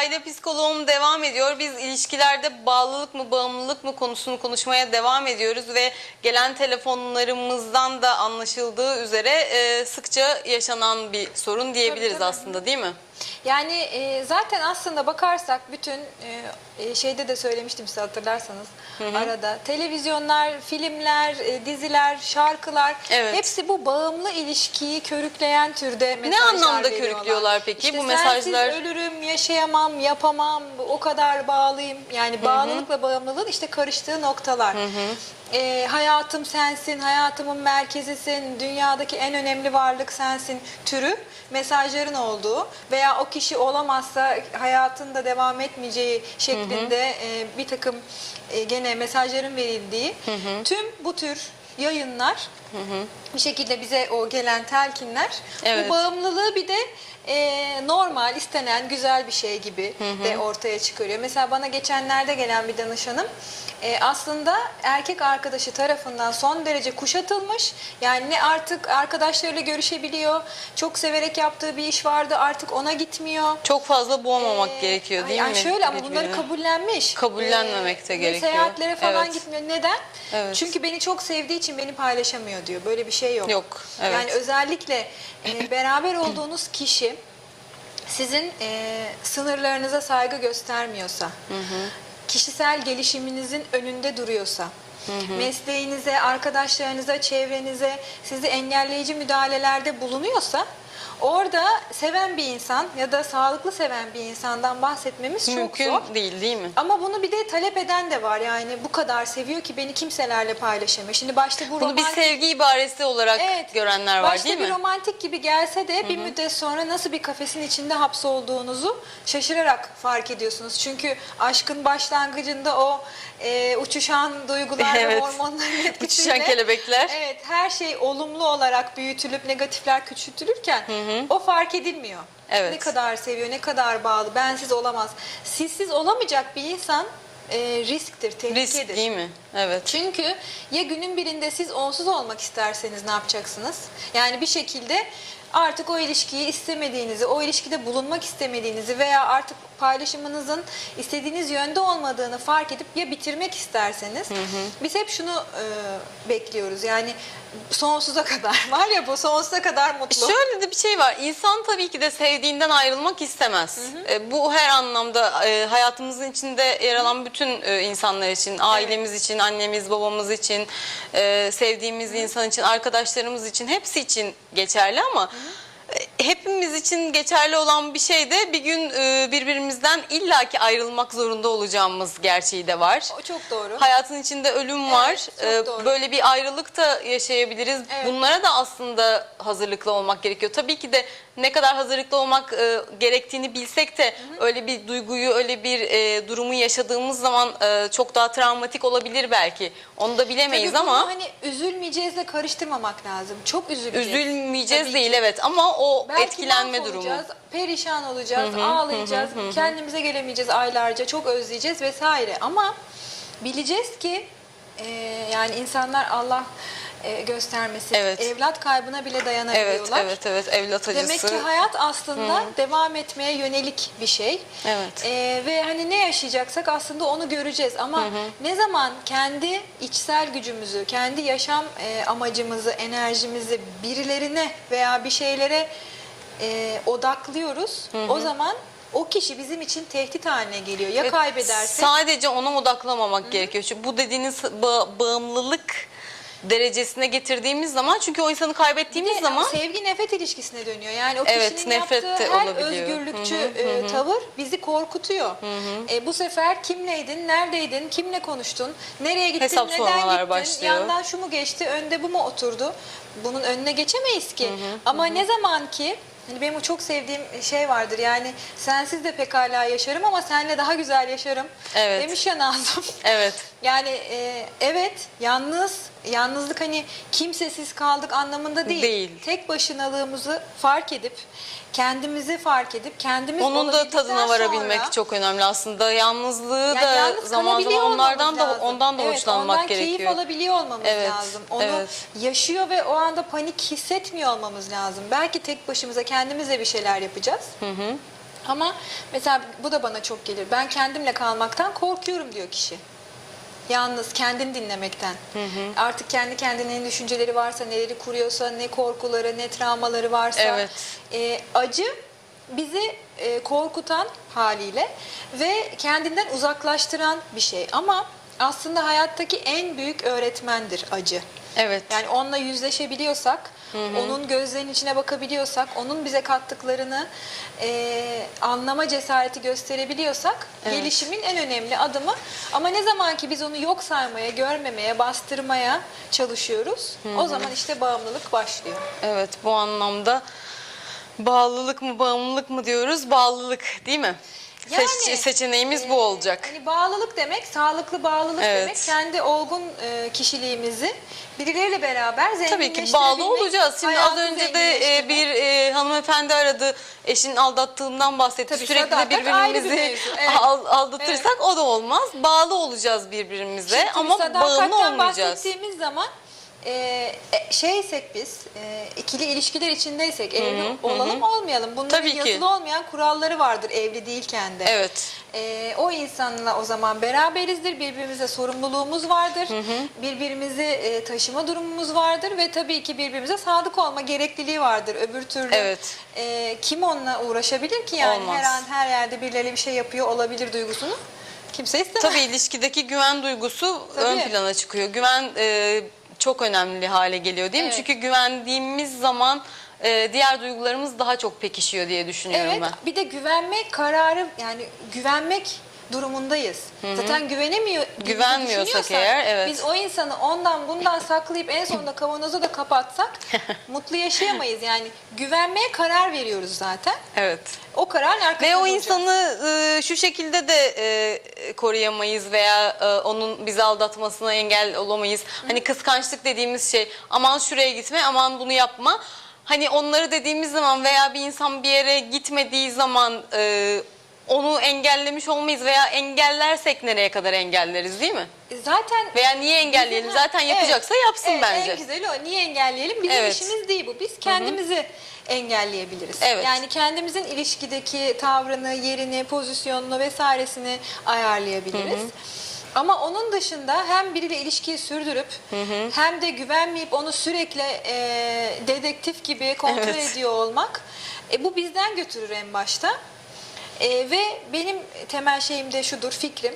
aile psikoloğum devam ediyor. Biz ilişkilerde bağlılık mı bağımlılık mı konusunu konuşmaya devam ediyoruz ve gelen telefonlarımızdan da anlaşıldığı üzere e, sıkça yaşanan bir sorun diyebiliriz aslında değil mi? Yani e, zaten aslında bakarsak bütün e, e, şeyde de söylemiştim size hatırlarsanız arada televizyonlar, filmler, e, diziler, şarkılar Evet. hepsi bu bağımlı ilişkiyi körükleyen türde Ne mesajlar anlamda veriyorlar. körüklüyorlar peki İşte bu mesajlar? Ölürüm, yaşayamam, yapamam, o kadar bağlıyım. Yani bağlılıkla bağımlılığın işte karıştığı noktalar. E, hayatım sensin, hayatımın merkezisin, dünyadaki en önemli varlık sensin türü mesajların olduğu veya o kişi olamazsa hayatında devam etmeyeceği şeklinde e, bir takım e, gene mesajların verildiği tüm bu tür yayınlar bir şekilde bize o gelen telkinler Evet. bu bağımlılığı bir de e, normal istenen güzel bir şey gibi de ortaya çıkarıyor. Mesela bana geçenlerde gelen bir danışanım e, aslında erkek arkadaşı tarafından son derece kuşatılmış. Yani ne artık arkadaşlarıyla görüşebiliyor. Çok severek yaptığı bir iş vardı artık ona gitmiyor. Çok fazla boğmamak Ee, gerekiyor değil yani mi? şöyle ama bunları kabullenmiş. Kabullenmemek de Ee, ve gerekiyor. Seyahatlere falan Evet. gitmiyor. Neden? Evet. Çünkü beni çok sevdiği için beni paylaşamıyor diyor. Böyle bir şey yok. Yok, evet. Yani özellikle e, beraber olduğunuz kişi sizin e, sınırlarınıza saygı göstermiyorsa, kişisel gelişiminizin önünde duruyorsa, mesleğinize, arkadaşlarınıza, çevrenize sizi engelleyici müdahalelerde bulunuyorsa orada seven bir insan ya da sağlıklı seven bir insandan bahsetmemiz çok Mümkün zor. değil değil mi? Ama bunu bir de talep eden de var. Yani bu kadar seviyor ki beni kimselerle paylaşamıyor. Şimdi başta bu Bunu bir romantik- sevgi ibaresi olarak Evet. görenler var Başta değil bir mi? romantik gibi gelse de bir müddet sonra nasıl bir kafesin içinde hapsolduğunuzu şaşırarak fark ediyorsunuz. Çünkü aşkın başlangıcında o e, uçuşan duygular ve Evet. hormonların etkisiyle Uçuşan kelebekler. Evet, her şey olumlu olarak büyütülüp negatifler küçültülürken o fark edilmiyor. Evet. Ne kadar seviyor, ne kadar bağlı, bensiz olamaz. Sizsiz olamayacak bir insan e, risktir, tehlikedir. Risk değil mi? Evet. Çünkü ya günün birinde siz onsuz olmak isterseniz ne yapacaksınız? Yani bir şekilde artık o ilişkiyi istemediğinizi, o ilişkide bulunmak istemediğinizi veya artık paylaşımınızın istediğiniz yönde olmadığını fark edip ya bitirmek isterseniz biz hep şunu e, bekliyoruz. Yani sonsuza kadar var ya bu sonsuza kadar mutlu. Şöyle de bir şey var. İnsan tabii ki de sevdiğinden ayrılmak istemez. E, bu her anlamda e, hayatımızın içinde yer alan bütün e, insanlar için, ailemiz için, annemiz, babamız için, e, sevdiğimiz insan için, arkadaşlarımız için hepsi için geçerli ama e, hepimiz için geçerli olan bir şey de bir gün e, birbirimizden illaki ayrılmak zorunda olacağımız gerçeği de var. O çok doğru. Hayatın içinde ölüm var. çok Ee, doğru. Böyle bir ayrılık da yaşayabiliriz. Evet. Bunlara da aslında hazırlıklı olmak gerekiyor. Tabii ki de ne kadar hazırlıklı olmak e, gerektiğini bilsek de öyle bir duyguyu, öyle bir e, durumu yaşadığımız zaman e, çok daha travmatik olabilir belki. Onu da bilemeyiz Tabii bunu ama hani üzülmeyeceğizle karıştırmamak lazım. Çok üzüleceğiz. üzülmeyeceğiz Tabii değil ki. evet ama o Belki etkilenme durumu. perişan olacağız, ağlayacağız, kendimize gelemeyeceğiz aylarca, çok özleyeceğiz vesaire. Ama bileceğiz ki e, yani insanlar Allah e, göstermesin. Evet. Evlat kaybına bile Evet, dayanabiliyorlar. evet, evet. Evlat acısı. Demek ki hayat aslında devam etmeye yönelik bir şey. Evet. Ee, ve hani ne yaşayacaksak aslında onu göreceğiz. Ama ne zaman kendi içsel gücümüzü, kendi yaşam e, amacımızı, enerjimizi birilerine veya bir şeylere e, odaklıyoruz. O zaman o kişi bizim için tehdit haline geliyor. Ya Ve kaybedersek Sadece ona odaklamamak gerekiyor. Çünkü bu dediğiniz ba- bağımlılık derecesine getirdiğimiz zaman çünkü o insanı kaybettiğimiz de zaman sevgi nefret ilişkisine dönüyor. Yani o Evet, kişinin nefret yaptığı her olabiliyor. özgürlükçü e, tavır bizi korkutuyor. E, bu sefer kimleydin, neredeydin, kimle konuştun, nereye gittin, Hesap neden gittin, başlıyor. yandan şu mu geçti, önde bu mu oturdu? Bunun önüne geçemeyiz ki. Ama ne zaman ki Hani benim o çok sevdiğim şey vardır yani sensiz de pekala yaşarım ama senle daha güzel yaşarım Evet. demiş ya Nazım. evet Yani e, evet yalnız yalnızlık hani kimsesiz kaldık anlamında değil. Değil. Tek başınalığımızı fark edip kendimizi fark edip kendimiz onun da olabildikten tadına varabilmek sonra- çok önemli aslında. Yalnızlığı yani da yalnız zaman kalabiliyor zaman onlardan olmamız da lazım. ondan da Evet, hoşlanmak ondan gerekiyor. keyif alabiliyor olmamız Evet, lazım. Onu evet. yaşıyor ve o anda panik hissetmiyor olmamız lazım. Belki tek başımıza kendimize bir şeyler yapacağız. Ama mesela bu da bana çok gelir. Ben kendimle kalmaktan korkuyorum diyor kişi. Yalnız kendini dinlemekten. Artık kendi kendine ne düşünceleri varsa, neleri kuruyorsa, ne korkuları, ne travmaları varsa. Evet. e, acı bizi e, korkutan haliyle ve kendinden uzaklaştıran bir şey. Ama aslında hayattaki en büyük öğretmendir acı. Evet. Yani onunla yüzleşebiliyorsak, onun gözlerinin içine bakabiliyorsak, onun bize kattıklarını e, anlama cesareti gösterebiliyorsak Evet. gelişimin en önemli adımı. Ama ne zaman ki biz onu yok saymaya, görmemeye, bastırmaya çalışıyoruz, o zaman işte bağımlılık başlıyor. Evet bu anlamda bağlılık mı bağımlılık mı diyoruz? Bağlılık değil mi? Seç- Yani, seçeneğimiz e, bu olacak. Hani bağlılık demek, sağlıklı bağlılık Evet. demek kendi olgun e, kişiliğimizi birileriyle beraber Tabii zenginleştirebilmek. ki bağlı olacağız. Şimdi az önce de e, bir e, hanımefendi aradı. Eşinin aldattığından bahsetti. Tabii, Sürekli de ayrı bir birbirimizi mevzu. Evet. aldatırsak o da olmaz. Bağlı olacağız birbirimize Şimdi ama bağımlı olmayacağız. bahsettiğimiz zaman e, e, şeysek biz e, ikili ilişkiler içindeysek evli olalım olmayalım. Bunların Tabii ki. yazılı olmayan kuralları vardır evli değilken de. Evet. E, o insanla o zaman beraberizdir. Birbirimize sorumluluğumuz vardır. Birbirimizi e, taşıma durumumuz vardır ve tabii ki birbirimize sadık olma gerekliliği vardır. Öbür türlü Evet. e, kim onunla uğraşabilir ki yani Olmaz. her an her yerde birileri bir şey yapıyor olabilir duygusunu kimse istemez. Tabii ilişkideki güven duygusu Tabii. ön plana çıkıyor. Güven e, çok önemli hale geliyor değil mi? Evet. Çünkü güvendiğimiz zaman e, diğer duygularımız daha çok pekişiyor diye düşünüyorum Evet, ben. bir de güvenmek kararı yani güvenmek durumundayız. Zaten güvenemiyor Güvenmiyorsak eğer, evet. Biz o insanı ondan bundan saklayıp en sonunda kavanoza da kapatsak mutlu yaşayamayız. Yani güvenmeye karar veriyoruz zaten. Evet. O kararın arkasında Ve o duracağız. insanı e, şu şekilde de e, koruyamayız veya e, onun bizi aldatmasına engel olamayız. Hani kıskançlık dediğimiz şey aman şuraya gitme aman bunu yapma. Hani onları dediğimiz zaman veya bir insan bir yere gitmediği zaman e, onu engellemiş olmayız veya engellersek nereye kadar engelleriz değil mi? E, Zaten Veya niye engelleyelim? Bizim- Zaten yapacaksa Evet, yapsın evet, bence. En güzeli o. Niye engelleyelim? Bizim Evet. işimiz değil bu. Biz kendimizi engelleyebiliriz. Evet. Yani kendimizin ilişkideki tavrını, yerini, pozisyonunu vesairesini ayarlayabiliriz. Ama onun dışında hem biriyle ilişkiyi sürdürüp hem de güvenmeyip onu sürekli e, dedektif gibi kontrol Evet. ediyor olmak e, bu bizden götürür en başta. E, ve benim temel şeyim de şudur fikrim.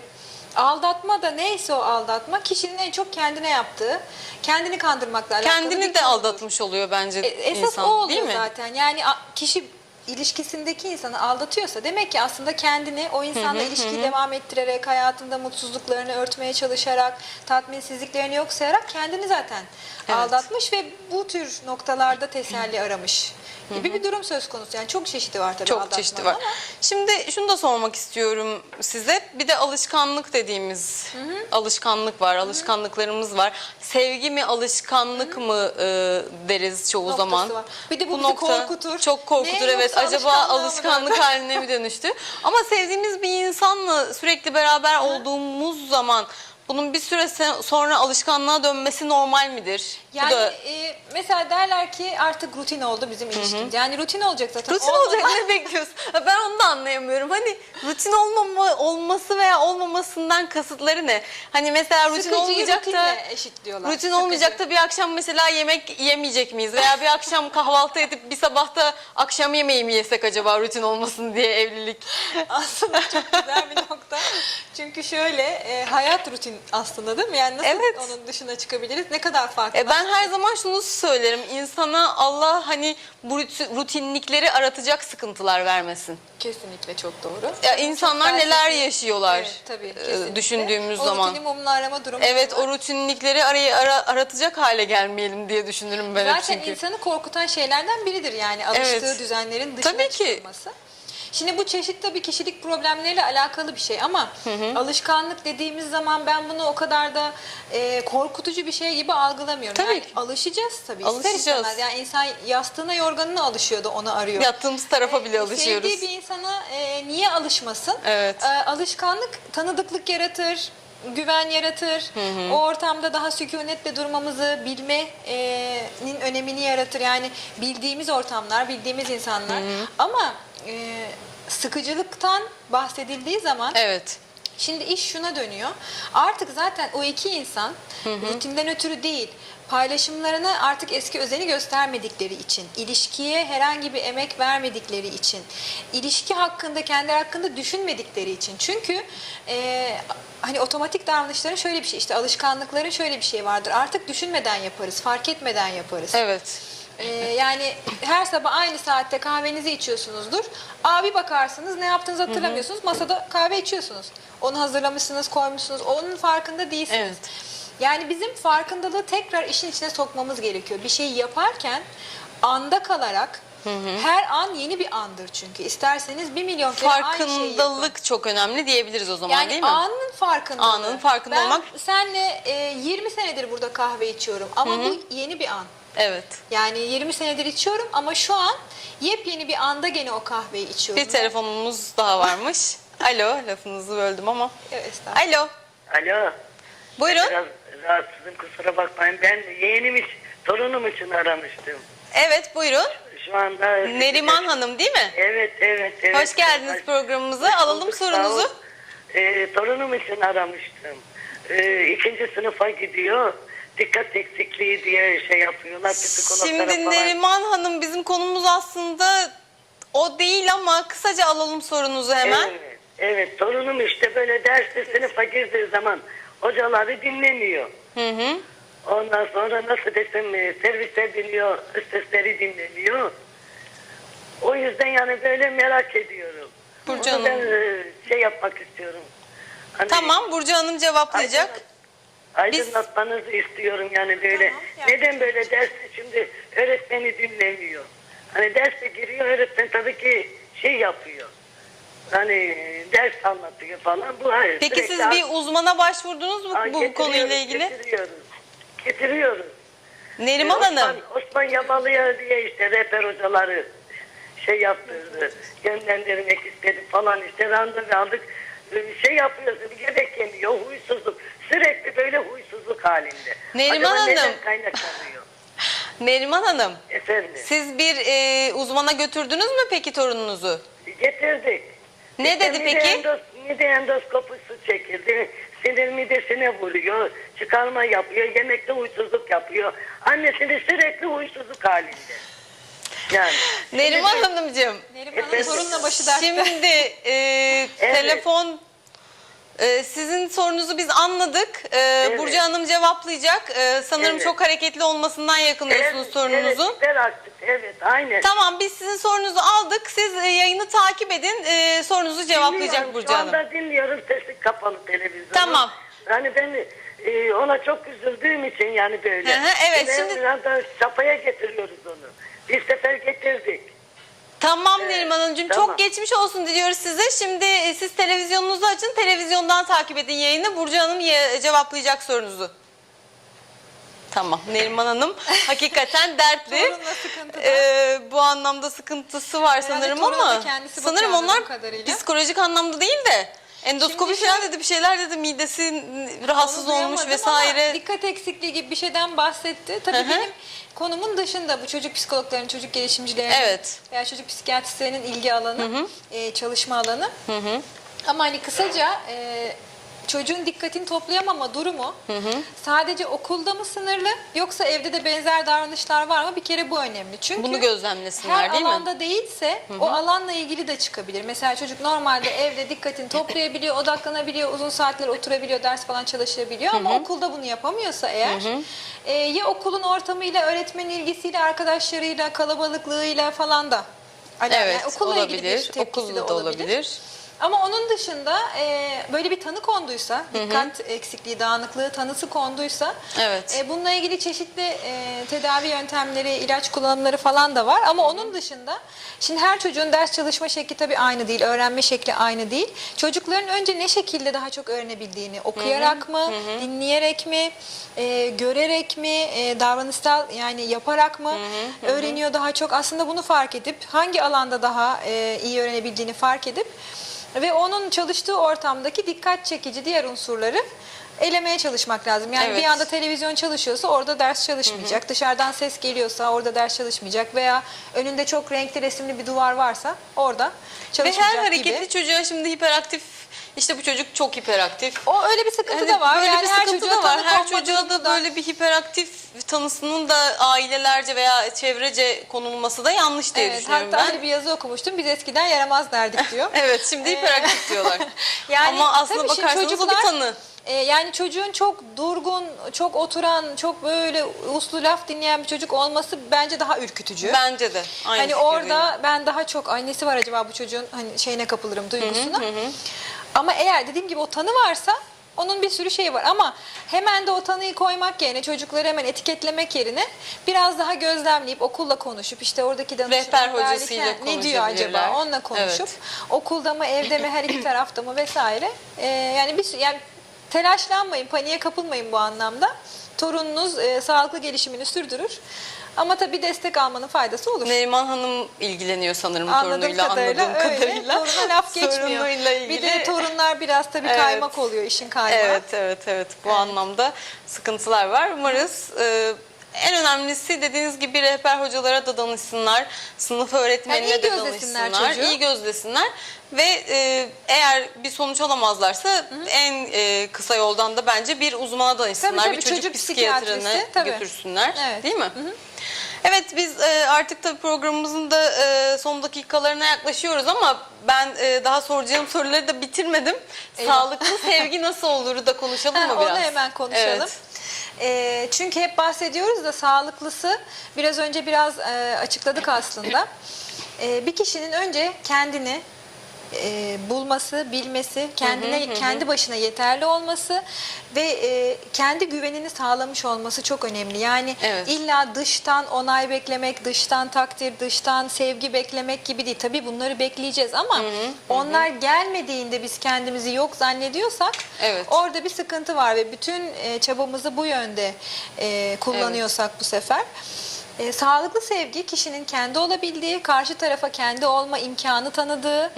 Aldatma da neyse o aldatma kişinin en çok kendine yaptığı, kendini kandırmakla alakalı bir Kendini de aldatmış oluyor bence E, Esas insan o oluyor değil mi? zaten. Yani kişi ilişkisindeki insanı aldatıyorsa demek ki aslında kendini o insanla ilişkiyi devam ettirerek hayatında mutsuzluklarını örtmeye çalışarak tatminsizliklerini yok sayarak kendini zaten Evet. aldatmış ve bu tür noktalarda teselli aramış gibi bir durum söz konusu. Yani çok çeşidi var tabii Çok çeşitli var. ama Şimdi şunu da sormak istiyorum size. Bir de alışkanlık dediğimiz alışkanlık var, alışkanlıklarımız var. Sevgi mi, alışkanlık mı e, deriz çoğu Noktası zaman. var. Bir de bu bizi korkutur. Çok korkutur Ne, evet. yoksa Acaba alışkanlık haline mi dönüştü? Ama sevdiğimiz bir insanla sürekli beraber olduğumuz zaman bunun bir süre sonra alışkanlığa dönmesi normal midir? Yani da e, mesela derler ki artık rutin oldu bizim ilişkimiz. Yani rutin olacak zaten. Rutin Olmadan- olacak ne bekliyorsun? Ben onu da anlayamıyorum. Hani rutin olmama olması veya olmamasından kasıtları ne? Hani mesela rutin Sıkıcıyı olmayacak da eşitliyorlar. rutin Sıkıcı. olmayacak da bir akşam mesela yemek yemeyecek miyiz? Veya bir akşam kahvaltı edip bir sabahta akşam yemeği mi yesek acaba rutin olmasın diye evlilik? Aslında çok güzel bir nokta. Çünkü şöyle e, hayat rutin aslında değil mi? Yani nasıl Evet. onun dışına çıkabiliriz? Ne kadar farklı? E ben her zaman şunu söylerim. İnsana Allah hani bu ruti- rutinlikleri aratacak sıkıntılar vermesin. Kesinlikle çok doğru. Ya insanlar Çok neler felsefi. yaşıyorlar Evet, tabii, e, kesinlikle. düşündüğümüz o zaman. rutini mumla arama durumu. Evet var. o rutinlikleri araya ara- aratacak hale gelmeyelim diye düşünürüm ben Zaten çünkü. insanı korkutan şeylerden biridir yani alıştığı Evet. düzenlerin dışına Tabii ki. çıkılması. Şimdi bu çeşit tabii kişilik problemleriyle alakalı bir şey ama alışkanlık dediğimiz zaman ben bunu o kadar da e, korkutucu bir şey gibi algılamıyorum. Tabii yani alışacağız tabii. ister Alışacağız. istemez. Yani insan yastığına yorganına alışıyor da onu arıyor. Yattığımız tarafa bile E, alışıyoruz. Sevdiği bir insana e, niye alışmasın? Evet. E, alışkanlık tanıdıklık yaratır, güven yaratır. O ortamda daha sükunetle durmamızı bilmenin önemini yaratır. Yani bildiğimiz ortamlar, bildiğimiz insanlar. Ama e, sıkıcılıktan bahsedildiği zaman Evet. Şimdi iş şuna dönüyor. Artık zaten o iki insan rutinden ötürü değil, paylaşımlarına artık eski özeni göstermedikleri için, ilişkiye herhangi bir emek vermedikleri için, ilişki hakkında, kendi hakkında düşünmedikleri için. Çünkü e, hani otomatik davranışların şöyle bir şey, işte alışkanlıkların şöyle bir şey vardır. Artık düşünmeden yaparız, fark etmeden yaparız. Evet. Ee, yani her sabah aynı saatte kahvenizi içiyorsunuzdur. Abi bakarsınız ne yaptığınızı hatırlamıyorsunuz. Masada kahve içiyorsunuz. Onu hazırlamışsınız, koymuşsunuz. Onun farkında değilsiniz. Evet. Yani bizim farkındalığı tekrar işin içine sokmamız gerekiyor. Bir şeyi yaparken anda kalarak her an yeni bir andır çünkü. İsterseniz bir milyon kere aynı şeyi yapın. Farkındalık çok önemli diyebiliriz o zaman Yani değil mi? anın farkındalığı. Anın farkında ben olmak- senle e, 20 senedir burada kahve içiyorum ama bu yeni bir an. Evet. Yani 20 senedir içiyorum ama şu an yepyeni bir anda gene o kahveyi içiyorum. Bir telefonumuz daha varmış. Alo, lafınızı böldüm ama. Evet, estağfurullah. Alo, Alo. buyurun. Biraz rahatsızım kusura bakmayın. Ben yeğenim için, torunum için aramıştım. Evet, buyurun. Şu anda... Neriman Hanım değil mi? Evet, evet, evet. Hoş geldiniz Hoş- programımıza. hoş Alalım bulduk, sağ sorunuzu. Ee, torunum için aramıştım. Ee, ikinci sınıfa gidiyor. Dikkat eksikliği diye şey yapıyorlar. psikologlara Şimdi falan. Neriman Hanım bizim konumuz aslında o değil ama kısaca alalım sorunuzu hemen. Evet, evet. Torunum işte böyle derste sınıfa girdiği zaman hocaları dinlemiyor. Hı hı. Ondan sonra nasıl desem e, servise biniyor, sesleri dinlemiyor. O yüzden yani böyle merak ediyorum. Burcu Onu ben Hanım. e, şey yapmak istiyorum. Hani Tamam Burcu Hanım cevaplayacak. Aydınlat- Aydınlatmanızı istiyorum yani böyle. Tamam, yani. Neden böyle dersi şimdi öğretmeni dinlemiyor? Hani derse giriyor öğretmen tabii ki şey yapıyor. Hani ders anlatıyor falan. Bu hayır. Peki siz bir uzmana başvurdunuz mu Aa, bu konuyla ilgili? Getiriyoruz. Getiriyoruz. Neriman Osman, Hanım. Osman Yabalı'ya diye işte rehber hocaları şey yaptırdı. Yönlendirmek istedi falan işte randevu aldık. Ee, Şey yapıyorsun yemek yemiyor huysuzluk. Halinde. Neriman Acaba neden Hanım. kaynaklanıyor? Neriman Hanım. Efendim Siz bir e, uzmana götürdünüz mü peki torununuzu? getirdik. Ne İşte dedi mide peki? Endos, mide endoskopusu çekildi. Sinir midesine vuruyor. Çıkarma yapıyor. Yemekte huysuzluk yapıyor. Annesini sürekli huysuzluk halinde. Yani. Neriman Hanımcığım. Neriman Hanım Efendim? sorunla başı dertte. Şimdi e, telefon e, sizin sorunuzu biz anladık. E, Burcu Hanım cevaplayacak. E, sanırım Evet. çok hareketli olmasından yakınıyorsunuz. Evet, gider artık. Evet, aynen. Tamam biz sizin sorunuzu aldık. Siz e, yayını takip edin. E, sorunuzu cevaplayacak Dinliyorum, Burcu Şu Hanım. anda dinliyorum sesi kapalı televizyonu. Tamam. Yani ben e, ona çok üzüldüğüm için yani böyle. Hı hı, evet, Ben şimdi- anda çapaya getiriyoruz onu. Bir sefer getirdik. Tamam Neriman Hanımcığım tamam. çok geçmiş olsun diliyoruz size. Şimdi e, siz televizyonunuzu açın. Televizyondan takip edin yayını. Burcu Hanım ye- cevaplayacak sorunuzu. Tamam Neriman Hanım hakikaten dertli. Ee, bu anlamda sıkıntısı var sanırım ama kendisi sanırım bakıyor onlar anladığım kadarıyla. psikolojik anlamda değil de endoskopi Şimdi falan dedi bir şeyler dedi midesi rahatsız olmuş vesaire. dikkat eksikliği gibi bir şeyden bahsetti. Tabii Hı hı. benim konumun dışında bu çocuk psikologların, çocuk gelişimcilerin Evet. veya çocuk psikiyatristlerinin ilgi alanı, e, çalışma alanı. Hı hı. Ama hani kısaca e, çocuğun dikkatini toplayamama durumu sadece okulda mı sınırlı yoksa evde de benzer davranışlar var mı? Bir kere bu önemli. Çünkü Bunu gözlemlesinler her değil mi? alanda değilse o alanla ilgili de çıkabilir. Mesela çocuk normalde evde dikkatini toplayabiliyor, odaklanabiliyor, uzun saatler oturabiliyor, ders falan çalışabiliyor ama okulda bunu yapamıyorsa eğer e, ya okulun ortamıyla, öğretmenin ilgisiyle, arkadaşlarıyla, kalabalıklığıyla falan da. Evet Yani okulla ilgili bir olabilir. Okulda da olabilir. olabilir. Ama onun dışında e, böyle bir tanı konduysa, dikkat eksikliği, dağınıklığı tanısı konduysa Evet. e, bununla ilgili çeşitli e, tedavi yöntemleri, ilaç kullanımları falan da var. Ama onun dışında şimdi her çocuğun ders çalışma şekli tabii aynı değil, öğrenme şekli aynı değil. Çocukların önce ne şekilde daha çok öğrenebildiğini, okuyarak mı, dinleyerek mi, e, görerek mi, e, davranışsal yani yaparak mı öğreniyor daha çok. Aslında bunu fark edip hangi alanda daha e, iyi öğrenebildiğini fark edip ve onun çalıştığı ortamdaki dikkat çekici diğer unsurları elemeye çalışmak lazım. Yani Evet. bir anda televizyon çalışıyorsa orada ders çalışmayacak. Dışarıdan ses geliyorsa orada ders çalışmayacak veya önünde çok renkli resimli bir duvar varsa orada Ve çalışmayacak her hareketli gibi. çocuğa şimdi hiperaktif işte bu çocuk çok hiperaktif. O öyle bir sıkıntı Hani da var. Yani her çocuğa da böyle bir hiperaktif tanısının da ailelerce veya çevrece konulması da yanlış diye Evet, düşünüyorum hatta ben. hani bir yazı okumuştum. Biz eskiden yaramaz derdik diyor. Evet şimdi hiperaktif diyorlar. Yani Ama aslında bakarsanız o bir çocuklar- tanı. E, yani çocuğun çok durgun, çok oturan, çok böyle uslu laf dinleyen bir çocuk olması bence daha ürkütücü. Bence de. Aynı hani orada ben daha çok annesi var acaba bu çocuğun hani şeyine kapılırım duygusuna. Ama eğer dediğim gibi o tanı varsa onun bir sürü şeyi var ama hemen de o tanıyı koymak yerine çocukları hemen etiketlemek yerine biraz daha gözlemleyip okulla konuşup işte oradaki danışman Rehber hocasıyla ne diyor acaba? onunla konuşup Evet. okulda mı evde mi her iki tarafta mı vesaire. Ee, yani bir yani telaşlanmayın paniğe kapılmayın bu anlamda. Torununuz e, sağlıklı gelişimini sürdürür ama tabii destek almanın faydası olur. Neriman Hanım ilgileniyor sanırım Anladığım torunuyla kadarıyla anladığım öyle. kadarıyla. Toruna laf geçmiyor. İlgili. Bir de torunlar biraz tabii Evet. kaymak oluyor işin kaymağı. Evet, evet, evet. Bu anlamda sıkıntılar var. Umarız e, en önemlisi dediğiniz gibi rehber hocalara da danışsınlar, sınıf öğretmenine Yani de danışsınlar, çocuğu. iyi gözlesinler ve e, eğer bir sonuç alamazlarsa en e, kısa yoldan da bence bir uzmana danışsınlar, Tabii, tabii, bir çocuk, çocuk psikiyatrine tabii. götürsünler, Evet. değil mi? Evet biz e, artık tabii programımızın da e, son dakikalarına yaklaşıyoruz ama ben e, daha soracağım soruları da bitirmedim. Eyvah. Sağlıklı sevgi nasıl olur da konuşalım Ha, mı biraz? Onu hemen konuşalım. Evet. Ee, çünkü hep bahsediyoruz da sağlıklısı biraz önce biraz e, açıkladık aslında. Ee, bir kişinin önce kendini e, bulması, bilmesi, kendine kendi başına yeterli olması ve e, kendi güvenini sağlamış olması çok önemli. Yani Evet. illa dıştan onay beklemek, dıştan takdir, dıştan sevgi beklemek gibi değil. Tabii bunları bekleyeceğiz ama onlar gelmediğinde biz kendimizi yok zannediyorsak Evet. orada bir sıkıntı var ve bütün e, çabamızı bu yönde e, kullanıyorsak bu sefer e, sağlıklı sevgi kişinin kendi olabildiği, karşı tarafa kendi olma imkanı tanıdığı,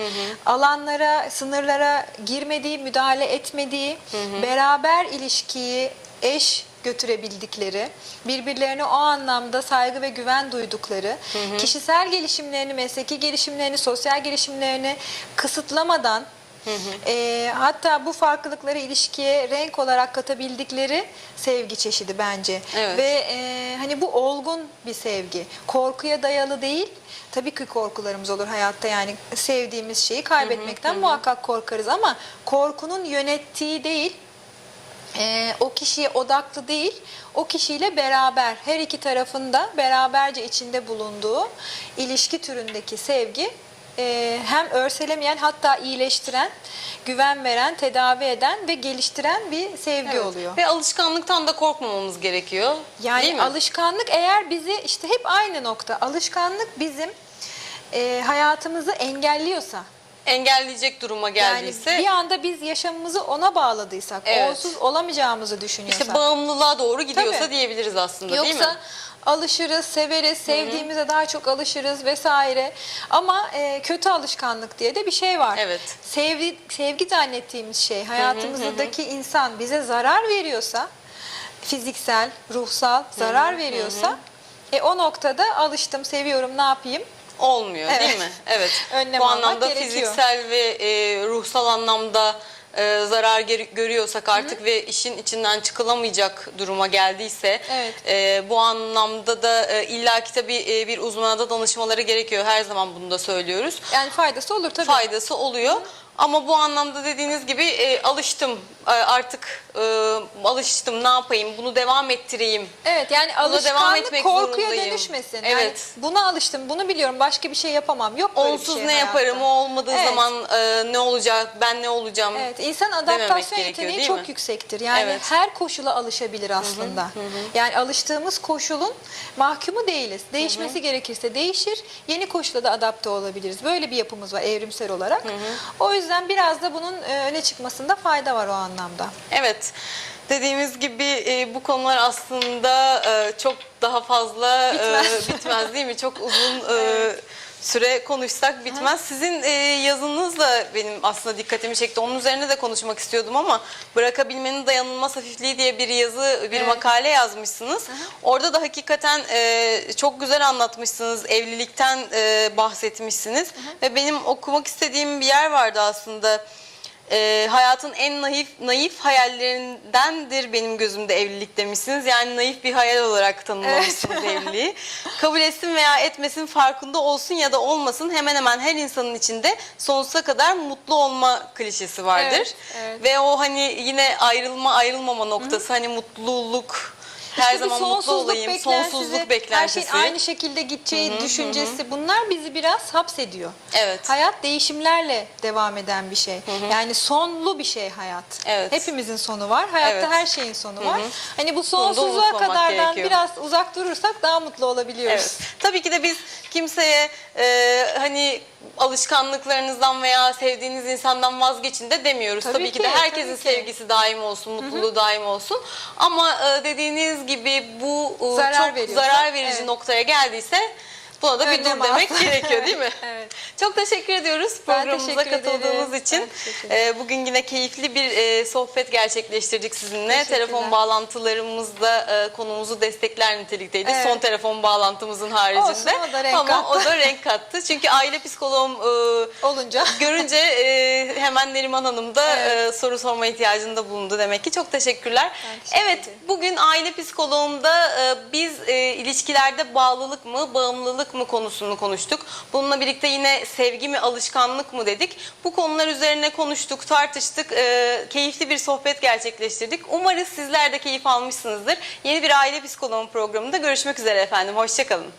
alanlara, sınırlara girmediği, müdahale etmediği, beraber ilişkiyi eş götürebildikleri, birbirlerine o anlamda saygı ve güven duydukları, kişisel gelişimlerini, mesleki gelişimlerini, sosyal gelişimlerini kısıtlamadan e, hatta bu farklılıkları ilişkiye renk olarak katabildikleri sevgi çeşidi bence. Evet. Ve e, hani bu olgun bir sevgi. Korkuya dayalı değil. Tabii ki korkularımız olur hayatta yani sevdiğimiz şeyi kaybetmekten muhakkak korkarız ama korkunun yönettiği değil, e, o kişiye odaklı değil, o kişiyle beraber her iki tarafında beraberce içinde bulunduğu ilişki türündeki sevgi e, hem örselemeyen hatta iyileştiren, güven veren, tedavi eden ve geliştiren bir sevgi Evet. oluyor. Ve alışkanlıktan da korkmamamız gerekiyor. Yani mi? alışkanlık eğer bizi işte hep aynı nokta alışkanlık bizim e, hayatımızı engelliyorsa engelleyecek duruma geldiyse yani bir anda biz yaşamımızı ona bağladıysak Evet. onsuz olamayacağımızı düşünüyorsak işte bağımlılığa doğru gidiyorsa Tabii. diyebiliriz aslında değil mi? Yoksa alışırız, severiz, sevdiğimize daha çok alışırız vesaire. Ama e, kötü alışkanlık diye de bir şey var. Evet. Sevgi, sevgi zannettiğimiz şey hayatımızdaki insan bize zarar veriyorsa, fiziksel, ruhsal zarar veriyorsa, e, o noktada alıştım, seviyorum, ne yapayım? Olmuyor Evet. değil mi? Evet. Önlem Bu almak anlamda gerekiyor. fiziksel ve e, ruhsal anlamda e, zarar görüyorsak artık ve işin içinden çıkılamayacak duruma geldiyse Evet. e, bu anlamda da e, illaki tabii e, bir uzmana da danışmaları gerekiyor. Her zaman bunu da söylüyoruz. Yani faydası olur tabii. faydası oluyor. Ama bu anlamda dediğiniz gibi e, alıştım E, artık e, alıştım ne yapayım bunu devam ettireyim. Evet yani devam alışkanlık etmek korkuya zorundayım. dönüşmesin. Yani Evet. buna alıştım, bunu biliyorum, başka bir şey yapamam. Yok böyle bir Onsuz şey ne hayatta. yaparım o olmadığı Evet. zaman e, ne olacak ben ne olacağım. Evet, insan adaptasyon gerekiyor, yeteneği değil çok mi? yüksektir. Yani Evet. her koşula alışabilir aslında. Yani alıştığımız koşulun mahkumu değiliz. Değişmesi gerekirse değişir. Yeni koşula da adapte olabiliriz. Böyle bir yapımız var evrimsel olarak. O yüzden biraz da bunun e, öne çıkmasında fayda var o anlamda. Evet. Dediğimiz gibi e, bu konular aslında e, çok daha fazla e, Bitmez. bitmez değil mi? Çok uzun e, Süre konuşsak bitmez. Sizin e, yazınız da benim aslında dikkatimi çekti. Onun üzerine de konuşmak istiyordum ama bırakabilmenin dayanılmaz hafifliği diye bir yazı, bir Evet. makale yazmışsınız. Orada da hakikaten e, çok güzel anlatmışsınız. Evlilikten e, bahsetmişsiniz. Ve benim okumak istediğim bir yer vardı aslında. E, hayatın en naif naif hayallerindendir benim gözümde evlilik demişsiniz. Yani naif bir hayal olarak tanımlamışsınız evliliği. Kabul etsin veya etmesin farkında olsun ya da olmasın hemen hemen her insanın içinde sonsuza kadar mutlu olma klişesi vardır. Evet, evet. Ve o hani yine ayrılma ayrılmama noktası hani mutluluk her İşte zaman mutlu olayım, beklentisi, sonsuzluk beklentisi. Her şeyin aynı şekilde gideceği düşüncesi bunlar bizi biraz hapsediyor. Evet. Hayat değişimlerle devam eden bir şey. Yani sonlu bir şey hayat. Evet. Hepimizin sonu var. Hayatta Evet. her şeyin sonu var. Hani bu Bunu da sonsuzluğa kadardan gerekiyor. biraz uzak durursak daha mutlu olabiliyoruz. Evet. Tabii ki de biz kimseye e, hani alışkanlıklarınızdan veya sevdiğiniz insandan vazgeçin de demiyoruz. Tabii, Tabii ki, de herkesin ki. sevgisi daim olsun, mutluluğu daim olsun. Ama e, dediğiniz gibi bu e, Zarar çok veriyorsa, zarar verici evet. noktaya geldiyse buna da bir dur demek gerekiyor değil mi? Evet. Çok teşekkür ediyoruz Ben programımıza teşekkür katıldığınız ederim. için. Ben teşekkür ederim. E, bugün yine keyifli bir e, sohbet gerçekleştirdik sizinle. Telefon bağlantılarımızda e, konumuzu destekler nitelikteydi. Evet. Son telefon bağlantımızın haricinde. Olsun, o da renk Ama kattı. o da renk kattı. Çünkü aile psikoloğum e, Olunca. görünce e, hemen Neriman Hanım da Evet. e, soru sorma ihtiyacında bulundu demek ki. Çok teşekkürler. Teşekkür evet, bugün aile psikoloğumda e, biz e, ilişkilerde bağlılık mı, bağımlılık mı konusunu konuştuk. Bununla birlikte yine sevgi mi, alışkanlık mı dedik. Bu konular üzerine konuştuk, tartıştık. e, keyifli bir sohbet gerçekleştirdik. Umarız sizler de keyif almışsınızdır. Yeni bir aile psikoloğum programında görüşmek üzere efendim. Hoşçakalın.